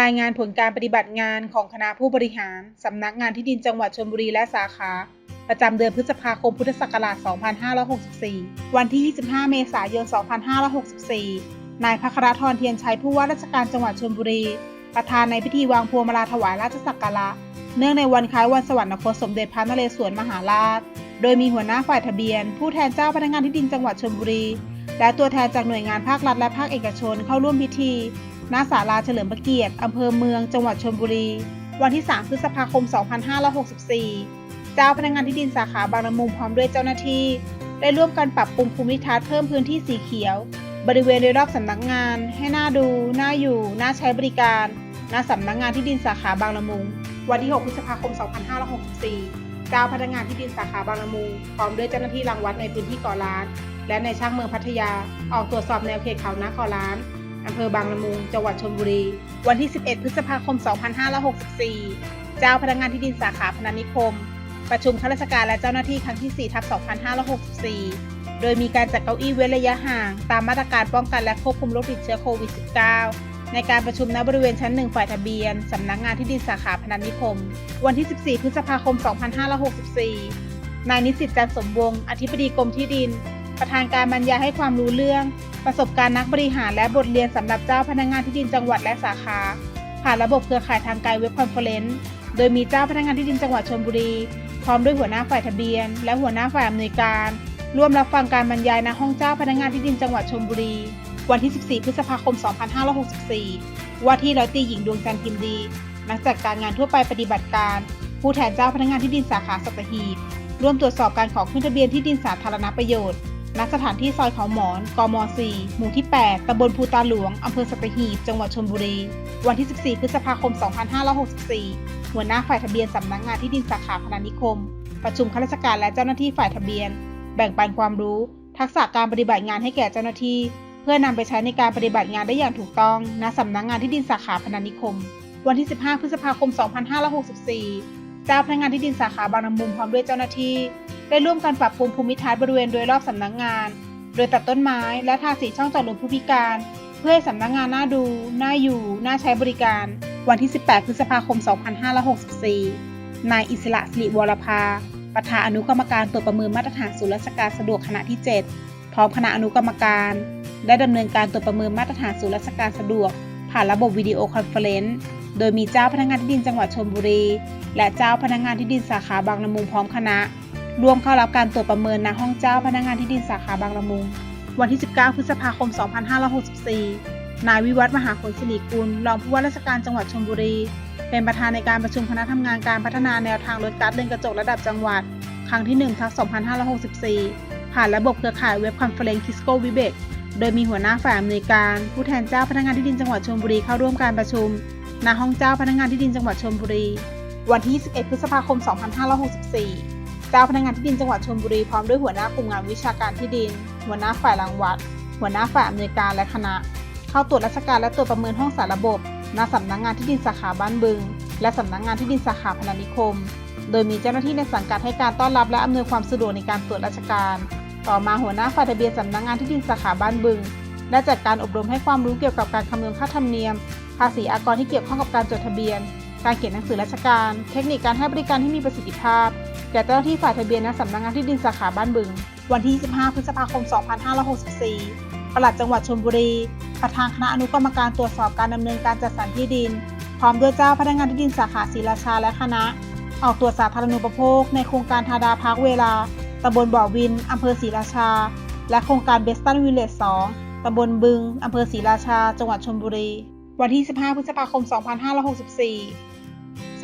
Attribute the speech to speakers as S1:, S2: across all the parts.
S1: รายงานผลการปฏิบัติงานของคณะผู้บริหาร สำนักงานที่ดินจังหวัดชลบุรีและสาขา ประจำเดือนพฤษภาคมพุทธศักราช 2564 วันที่ 25 เมษายน 2564 นายพัครธรเทียนชัยผู้ว่าราชการจังหวัดชลบุรี ประธานในพิธีวางพวงมาลาถวายราชสักการะ เนื่องในวันคล้ายวันสวรรคตสมเด็จพระนเรศวรมหาราช โดยมีหัวหน้าฝ่ายทะเบียน ผู้แทนเจ้าพนักงานที่ดินจังหวัดชลบุรี และตัวแทนจากหน่วยงานภาครัฐและภาคเอกชนเข้าร่วมพิธี ณศาลาเฉลิมพระเกียรติอำเภอเมืองจังหวัดชลบุรี วันที่ 3 พฤษภาคม 2564 เจ้าพนักงานที่ดินสาขาบางละมุงพร้อมด้วยเจ้าหน้าที่ ได้ร่วมกันปรับปรุงภูมิทัศน์เพิ่มพื้นที่สีเขียว บริเวณโดยรอบสำนักงาน ให้น่าดู น่าอยู่ น่าใช้บริการ ณสำนักงานที่ดินสาขาบางละมุง วันที่ 6 พฤษภาคม 2564 เจ้าพนักงานที่ดินสาขาบางละมุงพร้อมด้วยเจ้าหน้าที่รังวัดในพื้นที่เกาะล้าน และในช่างเมืองพัทยา ออกตรวจสอบแนวเขตเขานาเกาะล้าน อำเภอบางละมุง จังหวัดชลบุรี วันที่ 11 พฤษภาคม 2564 เจ้าพนักงานที่ดินสาขาพนัสนิคม ประชุมข้าราชการและเจ้าหน้าที่ครั้งที่4ทับ2564 โดยมีการจัดเก้าอี้เว้นระยะห่าง ตามมาตรการป้องกันและควบคุมโรคติดเชื้อโควิด -19 ในการประชุมณบริเวณชั้น1ฝ่ายทะเบียน สำนักงานที่ดินสาขาพนัสนิคม วันที่ 14 พฤษภาคม 2564 นายนิสิตจันสมวงอธิบดีกรมที่ดิน ประธานการบรรยายให้ความรู้เรื่อง ประสบการณ์นักบริหารและบทเรียนสำหรับเจ้าพนักงานที่ดินจังหวัดและสาขา ผ่านระบบเครือข่ายทางไกลเว็บคอนเฟอเรนซ์โดยมีเจ้าพนักงานที่ดินจังหวัดชลบุรี พร้อมด้วยหัวหน้าฝ่ายทะเบียน และหัวหน้าฝ่ายอำนวยการ ร่วมรับฟังการบรรยายณห้องเจ้าพนักงานที่ดินจังหวัดชลบุรี วันที่ 14 พฤษภาคม 2564 ว่าที่ร้อยตีหญิงดวงจันทร์พิมพ์ดีนักจัดการงานทั่วไปปฏิบัติการ ผู้แทนเจ้าพนักงานที่ดินสาขาสัตหีบร่วมตรวจสอบการขอขึ้นทะเบียนที่ดินสาธารณประโยชน์ ณสถานที่ซอยเขาหมอน กม 4 หมู่ที่ 8 ตำบลภูตาหลวง อำเภอสัตหีบ จังหวัดชลบุรี วันที่ 14 พฤษภาคม 2564 หัวหน้าฝ่ายทะเบียนสำนักงานที่ดินสาขาพนานิคม ประชุมข้าราชการและเจ้าหน้าที่ฝ่ายทะเบียน แบ่งปันความรู้ ทักษะการปฏิบัติงานให้แก่เจ้าหน้าที่ เพื่อนำไปใช้ในการปฏิบัติงานได้อย่างถูกต้อง ณ สำนักงานที่ดินสาขาพนานิคม วันที่ 15 พฤษภาคม 2564 เจ้าพนักงานที่ดินสาขาบางละมุงพร้อมด้วยเจ้าหน้าที่ได้ร่วมกันปรับปรุงภูมิทัศน์บริเวณโดยรอบสำนักงาน โดยตัดต้นไม้และทาสีช่องจอดรถผู้พิการ เพื่อให้สำนักงานน่าดู น่าอยู่ น่าใช้บริการ วันที่ 18 พฤษภาคม 2564 นายอิสระสิริวรภาประธานอนุกรรมการตรวจประเมินมาตรฐานศูนย์ราชการสะดวกคณะที่ 7 พร้อมคณะอนุกรรมการ ได้ดำเนินการตรวจประเมินมาตรฐานศูนย์ราชการสะดวก ผ่านระบบวิดีโอคอนเฟอเรนซ์โดยมีเจ้าพนักงานที่ดินจังหวัดชลบุรี และเจ้าพนักงานที่ดินสาขาบางละมุงพร้อมคณะ ร่วมเข้ารับการตรวจประเมินณห้องเจ้าพนักงานที่ดินสาขาบางละมุง วันที่ 19 พฤษภาคม 2564 นายวิวัฒน์มหาผลศิริกุล รองผู้ว่าราชการจังหวัดชลบุรี เป็นประธานในการประชุมคณะทำงานการพัฒนาแนวทางลดก๊าซเรือนกระจกระดับจังหวัด ครั้งที่1ทับ2564 ผ่านระบบเครือข่ายเว็บคอนเฟอเรนคิสโกวิเบกโดยมีหัวหน้าฝ่ายอำนวยการ ผู้แทนเจ้าพนักงานที่ดินจังหวัดชลบุรีเข้าร่วมการประชุม ณ ห้องเจ้าพนักงานที่ดินจังหวัดชลบุรี วันที่ 21 พฤษภาคม 2564 เจ้าพนักงานที่ดินจังหวัดชลบุรีพร้อมด้วยหัวหน้ากลุ่มงานวิชาการที่ดิน หัวหน้าฝ่ายรังวัด หัวหน้าฝ่ายอำนวยการและคณะ เข้าตรวจราชการและตรวจประเมินห้องสารระบบณสำนักงานที่ดินสาขาบ้านบึง และสำนักงานที่ดินสาขาพนานิคม โดยมีเจ้าหน้าที่ในสังกัดให้การต้อนรับและอำนวยความสะดวกในการตรวจราชการ ต่อมาหัวหน้าฝ่ายทะเบียนสำนักงานที่ดินสาขาบ้านบึงได้จัดการอบรมให้ความรู้เกี่ยวกับการคำนวณค่าธรรมเนียม ภาษีอากรที่เกี่ยวข้องกับการจดทะเบียน การเขียนหนังสือราชการ เทคนิคการให้บริการที่มีประสิทธิภาพ แก่เจ้าหน้าที่ฝ่ายทะเบียนณสำนักงานที่ดินสาขาบ้านบึง วันที่ 25 พฤษภาคม 2564 ปลัดจังหวัดชลบุรี ประธานคณะอนุกรรมการตรวจสอบการดำเนินการจัดสรรที่ดิน พร้อมด้วยเจ้าพนักงานที่ดินสาขาศรีราชาและคณะ ออกตรวจสาธารณูปโภค ในโครงการทาดาพักเวลาตำบลบ่อวินอำเภอศรีราชา และโครงการเบสตันวิลเลจ2ตำบลบึงอำเภอศรีราชา จังหวัดชลบุรี วันที่ 15 พฤษภาคม 2564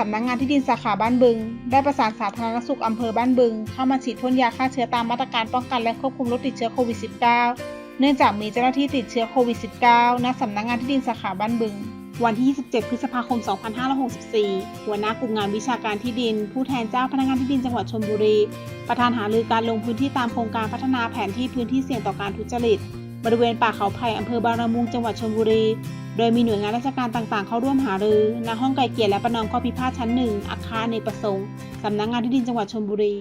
S1: สำนักงานที่ดินสาขาบ้านบึง ได้ประสานสาธารณสุขอำเภอบ้านบึง เข้ามาฉีดพ่นยาฆ่าเชื้อตามมาตรการป้องกันและควบคุมโรคติดเชื้อโควิด -19 เนื่องจากมีเจ้าหน้าที่ติดเชื้อโควิด -19 ณสำนักงานที่ดินสาขาบ้านบึง วันที่ 27 พฤษภาคม 2564 หัวหน้ากลุ่มงานวิชาการที่ดิน ผู้แทนเจ้าพนักงานที่ดินจังหวัดชลบุรี ประธานหารือการลงพื้นที่ตามโครงการพัฒนาแผนที่พื้นที่เสี่ยงต่อการทุจริต บริเวณป่าเขาไผ่อำเภอบางละมุงจังหวัดชลบุรี โดยมีหน่วยงานราชการต่างๆ เข้าร่วมหารือณห้องไกลเกลี่ยและประนอมข้อพิพาทชั้นหนึ่งอาคารในประสงค์สำนักงานที่ดินจังหวัดชลบุรี